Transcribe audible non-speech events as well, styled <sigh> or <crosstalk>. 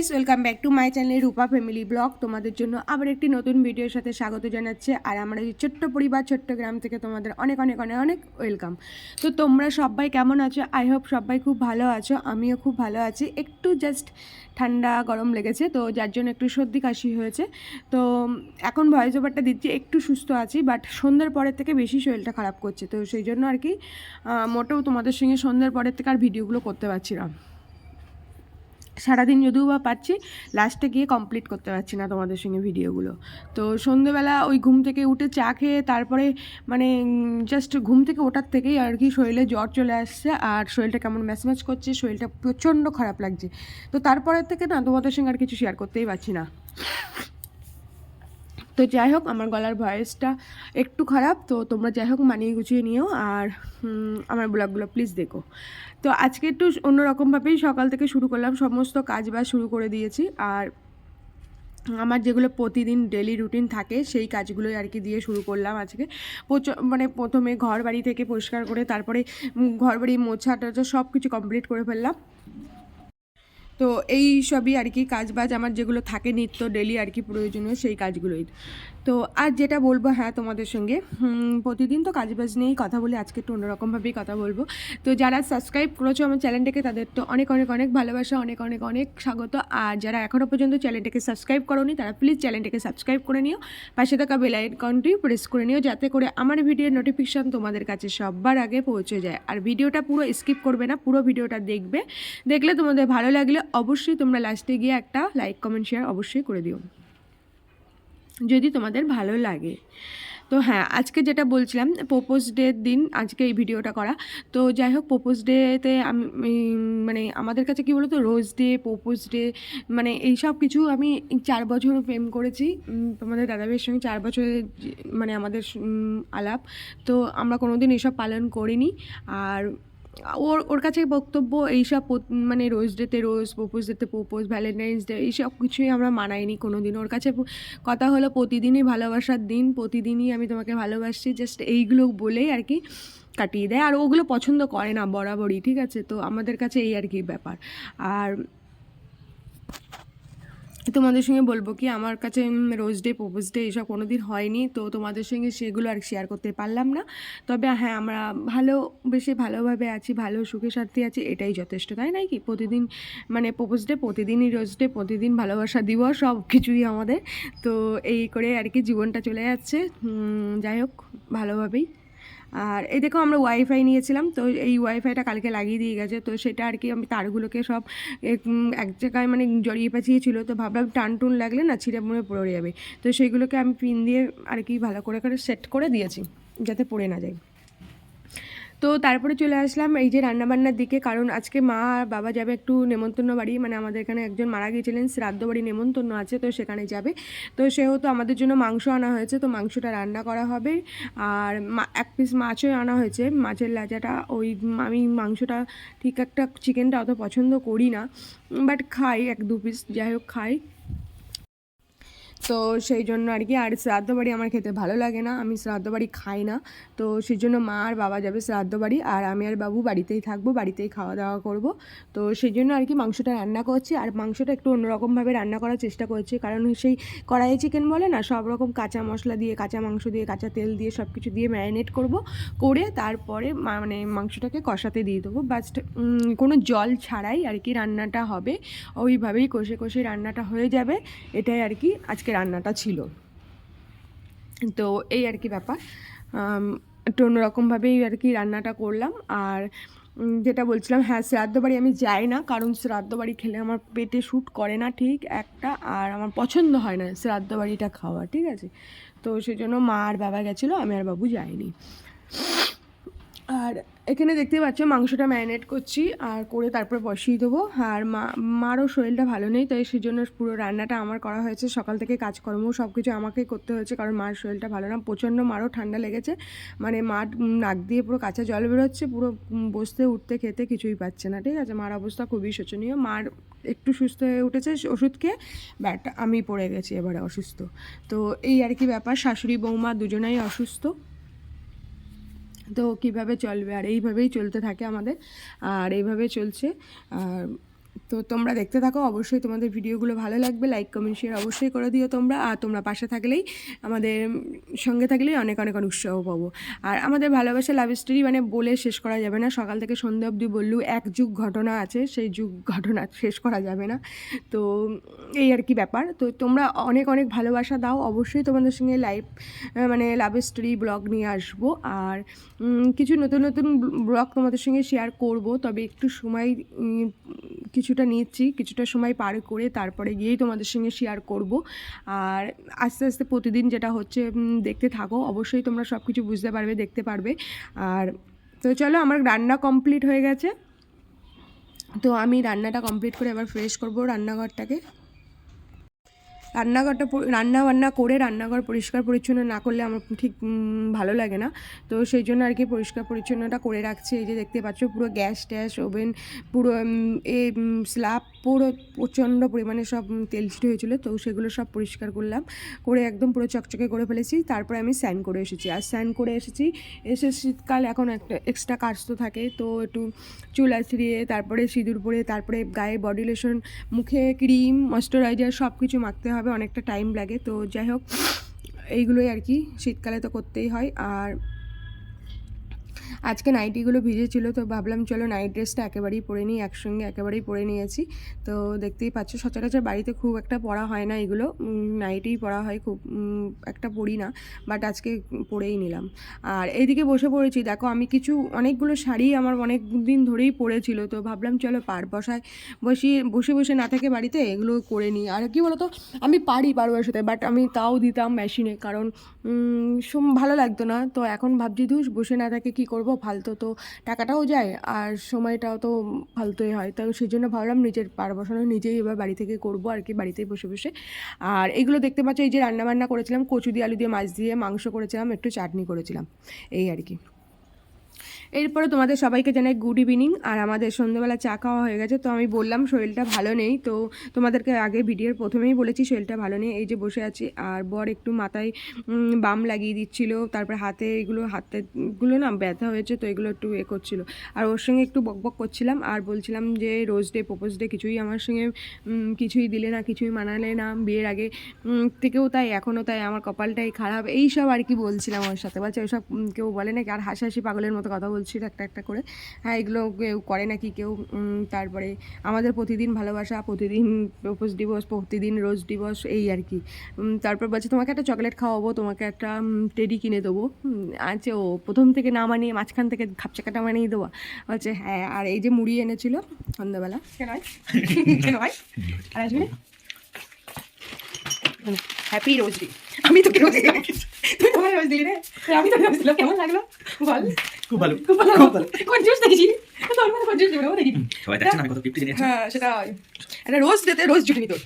Guys welcome back to my channel Rupa family blog তোমাদের জন্য আবার একটি নতুন ভিডিওর সাথে স্বাগত জানাচ্ছে। আর আমার এই ছোট্ট পরিবার, ছোট্ট গ্রাম থেকে তোমাদের অনেক অনেক অনেক অনেক ওয়েলকাম তো তোমরা সবাই কেমন আছো? আই হোপ সবাই খুব ভালো আছো, আমিও খুব ভালো আছি। একটু জাস্ট ঠান্ডা, গরম লেগেছে, তো যার জন্য একটু সর্দি কাশি হয়েছে। তো এখন ভয়েস ওভারটা দিচ্ছি, একটু সুস্থ আছি বাট সন্ধ্যার পরের থেকে বেশি শরীরটা খারাপ করছে। তো সেই জন্য আর কি মোটেও তোমাদের সঙ্গে সন্ধ্যার পরের থেকে আর ভিডিওগুলো করতে পারছি না। সারাদিন যদিও বা পাচ্ছি লাস্টে গিয়ে কমপ্লিট করতে পারছি না তোমাদের সঙ্গে ভিডিওগুলো। তো সন্ধেবেলা ওই ঘুম থেকে উঠে চা খেয়ে তারপরে মানে জাস্ট ঘুম থেকে ওঠার থেকেই আর কি শরীরে জ্বর চলে আসছে আর শরীরটা কেমন ম্যাচ ম্যাচ করছে, শরীরটা প্রচণ্ড খারাপ লাগছে। তো তারপরের থেকে না তোমাদের সঙ্গে আর কিছু শেয়ার করতেই পারছি না। তো যাই হোক, আমার গলার ভয়েসটা একটু খারাপ, তো তোমরা যাই হোক মানিয়ে গুছিয়ে নিও আর আমার ব্লগগুলো প্লিজ দেখো। তো আজকে একটু অন্যরকমভাবেই সকাল থেকে শুরু করলাম, সমস্ত কাজ বাজ শুরু করে দিয়েছি আর আমার যেগুলো প্রতিদিন ডেলি রুটিন থাকে, সেই কাজগুলোই আর কি দিয়ে শুরু করলাম আজকে। মানে প্রথমে ঘর বাড়ি থেকে পরিষ্কার করে, তারপরে ঘর বাড়ি মোছা টোছা সব কিছু কমপ্লিট করে ফেললাম। তো এই সবই আর কি কাজ বাজ আমার যেগুলো থাকে নিত্য ডেলি আর কি প্রয়োজনীয় সেই কাজগুলোই। তো আর যেটা বলব হ্যাঁ তোমাদের সঙ্গে প্রতিদিন তো কাজ বাজ নিয়েই কথা বলি, আজকে একটু অন্যরকমভাবেই কথা বলব। তো যারা সাবস্ক্রাইব করেছ আমার চ্যানেলটাকে, তাদের তো অনেক অনেক অনেক ভালোবাসা, অনেক অনেক অনেক স্বাগত। আর যারা এখনও পর্যন্ত চ্যানেলটাকে সাবস্ক্রাইব করোনি, তারা প্লিজ চ্যানেলটাকে সাবস্ক্রাইব করে নিও। পাশে থাকা বেল আইকনটি প্রেস করে নিও, যাতে করে আমার ভিডিওর নোটিফিকেশান তোমাদের কাছে সববার আগে পৌঁছে যায়। আর ভিডিওটা পুরো স্কিপ করবে না, পুরো ভিডিওটা দেখবে। দেখলে তোমাদের ভালো লাগলে অবশ্যই তোমরা লাস্টে গিয়ে একটা লাইক কমেন্ট শেয়ার অবশ্যই করে দিও। যদি তোমাদের ভালো লাগে। তো হ্যাঁ আজকে যেটা বলছিলাম প্রোপোজ ডের দিন আজকে এই ভিডিওটা করা। তো যাই হোক প্রোপোজ ডেতে আমি মানে আমাদের কাছে কী বলতো রোজ ডে প্রোপোজ ডে মানে এই সব কিছু আমি চার বছর প্রেম করেছি। উম, তোমাদের দাদাভাইয়ের সঙ্গে চার বছরের মানে আমাদের আলাপ। তো আমরা কোনোদিন এইসব পালন করিনি। আর ওর ওর কাছে বক্তব্য এইসব মানে রোজ ডেতে রোজ, প্রোপোজ ডেতে প্রোপোজ, ভ্যালেন্টাইন্স ডে এইসব কিছুই আমরা মানাইনি কোনো দিন ওর কাছে কথা হলো প্রতিদিনই ভালোবাসার দিন, প্রতিদিনই আমি তোমাকে ভালোবাসছি জাস্ট এইগুলো বলেই আর কি কাটিয়ে দেয়। আর ওগুলো পছন্দ করে না বরাবরই, ঠিক আছে? তো আমাদের কাছে এই আর কি ব্যাপার। আর তোমাদের সঙ্গে বলব কি, আমার কাছে রোজ ডে প্রোপোজ ডে এইসব কোনো দিন হয়নি। তো তোমাদের সঙ্গে সেগুলো আর শেয়ার করতে পারলাম না। তবে হ্যাঁ আমরা ভালো, বেশি ভালোভাবে আছি, ভালো সুখে শান্তি আছি, এটাই যথেষ্ট। তাই নাই কি? প্রতিদিন মানে প্রোপোজ ডে প্রতিদিনই রোজ ডে প্রতিদিন ভালোবাসা দিবস, সব কিছুই আমাদের। তো এই করে আর কি জীবনটা চলে যাচ্ছে। যাই হোক, ভালোভাবেই। আর এই দেখো আমরা ওয়াইফাই নিয়েছিলাম, তো এই ওয়াইফাইটা কালকে লাগিয়ে দিয়ে গেছে, তো সেটা আর কি আমি তারগুলোকে সব এক জায়গায় মানে জড়িয়ে পাচিয়েছিল তো ভাবলাম টান টুন লাগলে না ছিঁড়ে মুড়ে পড়ে যাবে, তো সেইগুলোকে আমি পিন দিয়ে আর কি ভালো করে করে সেট করে দিয়েছি, যাতে পড়ে না যায়। তো তারপরে চলে আসলাম এই যে রান্নাবান্নার দিকে। কারণ আজকে মা আর বাবা যাবে একটু নেমন্তন্ন বাড়ি। মানে আমাদের এখানে একজন মারা গিয়েছিলেন, শ্রাদ্ধ বাড়ি নেমন্তন্ন আছে, তো সেখানে যাবে। তো সেহেতু আমাদের জন্য মাংস আনা হয়েছে, তো মাংসটা রান্না করা হবে। আর এক পিস মাছও আনা হয়েছে। মাছের লাজাটা, ওই আমি মাংসটা ঠিক একটা চিকেনটা অত পছন্দ করি না। বাট খাই, এক দু পিস যাই হোক খাই। তো সেই জন্য আর কি, আর শ্রাদ্ধ বাড়ি আমার খেতে ভালো লাগে না, আমি শ্রাদ্ধ বাড়ি খাই না। তো সেই জন্য মা আর বাবা যাবে শ্রাদ্ধ বাড়ি, আর আমি আর বাবু বাড়িতেই থাকব, বাড়িতেই খাওয়া দাওয়া করব। তো সেই জন্য আর কি মাংসটা রান্না করছি, আর মাংসটা একটু অন্যরকমভাবে রান্না করার চেষ্টা করছি। কারণ সেই কড়াই চিকেন বলে না, সব রকম কাঁচা মশলা দিয়ে, কাঁচা মাংস দিয়ে, কাঁচা তেল দিয়ে সব কিছু দিয়ে ম্যারিনেট করব, করে তারপরে মানে মাংসটাকে কষাতে দিয়ে দেবো। বাস্ট কোনো জল ছাড়াই আর কি রান্নাটা হবে। ওইভাবেই কষে কষে রান্নাটা হয়ে যাবে, এটাই আর কি আজকে রান্নাটা ছিল। তো এই আর কি ব্যাপার। একটু অন্যরকমভাবেই আর কি রান্নাটা করলাম। আর যেটা বলছিলাম হ্যাঁ শ্রাদ্ধ বাড়ি আমি যাই না, কারণ শ্রাদ্ধ বাড়ি খেলে আমার পেটে শ্যুট করে না ঠিক একটা, আর আমার পছন্দ হয় না শ্রাদ্ধ বাড়িটা খাওয়া, ঠিক আছে? তো সেই জন্য মা আর বাবা গেছিল, আমি আর বাবু যাইনি। আর এখানে দেখতে পাচ্ছ মাংসটা ম্যারিনেট করছি আর করে তারপরে বসিয়ে দেবো। আর মা, মারও শরীরটা ভালো নেই, তাই সেই জন্য পুরো রান্নাটা আমার করা হয়েছে। সকাল থেকে কাজকর্ম সব কিছু আমাকেই করতে হয়েছে, কারণ মার শরীরটা ভালো না। প্রচণ্ড মারও ঠান্ডা লেগেছে। মানে মার নাক দিয়ে পুরো কাঁচা জল বেরোচ্ছে, পুরো বসতে, উঠতে, খেতে কিছুই পাচ্ছে না, ঠিক আছে? মার অবস্থা খুবই শোচনীয়। মার একটু সুস্থ হয়ে উঠেছে ওষুধ খেয়ে ব্যাট আমি পড়ে গেছি এবারে অসুস্থ। তো এই আর কি ব্যাপার, শাশুড়ি, বৌমা দুজনাই অসুস্থ। তো কীভাবে চলবে? আর এইভাবেই চলতে থাকে আমাদের। আর এইভাবে চলছে। আর তো তোমরা দেখতে থাকো। অবশ্যই তোমাদের ভিডিওগুলো ভালো লাগবে। লাইক কমেন্ট শেয়ার অবশ্যই করে দিও তোমরা। আর তোমরা পাশে থাকলেই আমাদের সঙ্গে থাকলেই অনেক অনেক অনেক উৎসাহ পাবো। আর আমাদের ভালোবাসা লাভ স্টোরি মানে বলে শেষ করা যাবে না। সকাল থেকে সন্ধ্যা অবধি বললেও এক যুগ ঘটনা আছে সেই যুগ ঘটনা শেষ করা যাবে না। তো এই আর কি ব্যাপার। তো তোমরা অনেক অনেক ভালোবাসা দাও। অবশ্যই তোমাদের সঙ্গে লাইভ মানে লাভ স্টোরি ব্লগ নিয়ে আসব। আর কিছু নতুন নতুন ব্লগ তোমাদের সঙ্গে শেয়ার করব। তবে একটু সময় উম, কিছুটা নিচ্ছি কিছুটা সময় পার করে তারপরে গিয়েই তোমাদের সঙ্গে শেয়ার করব। আর আস্তে আস্তে প্রতিদিন যেটা হচ্ছে দেখতে থাকো। অবশ্যই তোমরা সব কিছু বুঝতে পারবে, দেখতে পারবে। আর তো চলো, আমার রান্না কমপ্লিট হয়ে গেছে। তো আমি রান্নাটা কমপ্লিট করে এবার ফ্রেশ করব রান্নাঘরটাকে। রান্নাঘরটা রান্না বান্না করে রান্নাঘর পরিষ্কার পরিচ্ছন্ন না করলে আমার ঠিক ভালো লাগে না। তো সেই জন্য আর কি পরিষ্কার পরিচ্ছন্নটা করে রাখছি। এই যে দেখতে পাচ্ছ, পুরো গ্যাস ট্যাস, ওভেন, পুরো এ স্ল্যাব পুরো প্রচণ্ড পরিমাণে সব তেল ছিটে হয়েছিলো। তো সেগুলো সব পরিষ্কার করলাম। করে একদম পুরো চকচকে করে ফেলেছি। তারপরে আমি স্যান করে এসেছি। আর স্যান করে এসেছি, এসে শীতকাল এখন একটা এক্সট্রা কাজ তো থাকে। তো একটু চুল আছড়িয়ে, তারপরে সিঁদুর পরে, তারপরে গায়ে বডি লোশন মুখে ক্রিম ময়শ্চারাইজার সব কিছু মাখতে হবে অনেকটা টাইম লাগে। তো যাই হোক, এইগুলোই আর কি, শীতকালে তো করতেই হয়। আর আজকে নাইটিগুলো ভিজেছিল, তো ভাবলাম চলো নাইট ড্রেসটা একেবারেই পরে নিই, একসঙ্গে একেবারেই পরে নিয়েছি। তো দেখতেই পাচ্ছ, সচরাচর বাড়িতে খুব একটা পরা হয় না এগুলো নাইটেই পরা হয় খুব একটা পরি না, বাট আজকে পরেই নিলাম। আর এইদিকে বসে পড়েছি, দেখো আমি কিছু, অনেকগুলো শাড়ি আমার অনেক দিন ধরেই পরেছিল, তো ভাবলাম চলো পার বসায় বসিয়ে বসে বসে না থাকে বাড়িতে এগুলো করে নিই। আর কি বলতো, আমি পারি পার বসাতে, বাট আমি তাও দিতাম মেশিনে, কারণ ভালো লাগতো না, তো এখন ভাবছি ধুস, বসে না থাকে কী করব? ফালতু তো টাকাটাও যায় আর সময়টাও তো ফালতুই হয়। তো সেই জন্য ভাবলাম নিজের পার বসানো নিজেই এবার বাড়ি থেকে করব আর কি বাড়িতেই বসে বসে। আর এগুলো দেখতে পাচ্ছ এই যে রান্নাবান্না করেছিলাম, কচু দিয়ে, আলু দিয়ে, মাছ দিয়ে, মাংস করেছিলাম, একটু চাটনি করেছিলাম। এই আর কি। এরপরে তোমাদের সবাইকে জানাই গুড ইভিনিং আর আমাদের সন্ধ্যেবেলা চা খাওয়া হয়ে গেছে, তো আমি বললাম শরীরটা ভালো নেই, তো তোমাদেরকে আগে ভিডিওর প্রথমেই বলেছি শরীরটা ভালো নেই, এই যে বসে আছি, আর বর একটু মাথায় বাম লাগিয়ে দিচ্ছিল, তারপর হাতে এগুলো হাতেগুলো না ব্যথা হয়েছে, তো এগুলো একটু এ করছিল, আর ওর সঙ্গে একটু বকবক করছিলাম, আর বলছিলাম যে রোজ ডে প্রপোজ ডে কিছুই আমার সঙ্গে কিছুই দিলে না, কিছুই মানালে না, বিয়ের আগে থেকেও তাই, এখনও তাই, আমার কপালটাই খারাপ, এই সব আর কি বলছিলাম ওর সাথে, বলছে ওইসব কেউ বলে নাকি, আর হাসাহাসি পাগলের মতো কথা বলছিল একটা একটা করে। হ্যাঁ এগুলো কেউ করে নাকি কেউ তারপরে আমাদের প্রতিদিন ভালোবাসা প্রতিদিন প্রপোজ দিবস প্রতিদিন রোজ দিবস এই আর কি। তারপর বলছে তোমাকে একটা চকলেট খাওয়াবো তোমাকে একটা টেডি কিনে দেবো। আছে ও প্রথম থেকে না মানিয়ে মাঝখান থেকে খাপচাকাটা মানিয়ে দেবো বলছে হ্যাঁ আর এই যে মুড়ি এনেছিল সন্ধ্যাবেলা। কেন হয়? কেন হয়? <laughs> আর আসবে? হ্যাপি রোজ ডে আমি তোকে রোজ দিলাম তুই তোমার রোজ দিলি রে? আমি তোকে রোজ দিলাম কেমন লাগল? বল। খুব ভালো। খুব ভালো। খুব ভালো। কনফিউজ দেখেছি তোর মানে কোন জুস দেবো দেখি। সবাই দেখছে না আমি কত গিফট দিয়েছি হ্যাঁ সেটা একটা রোজ দিতে রোজ জুটি তোর।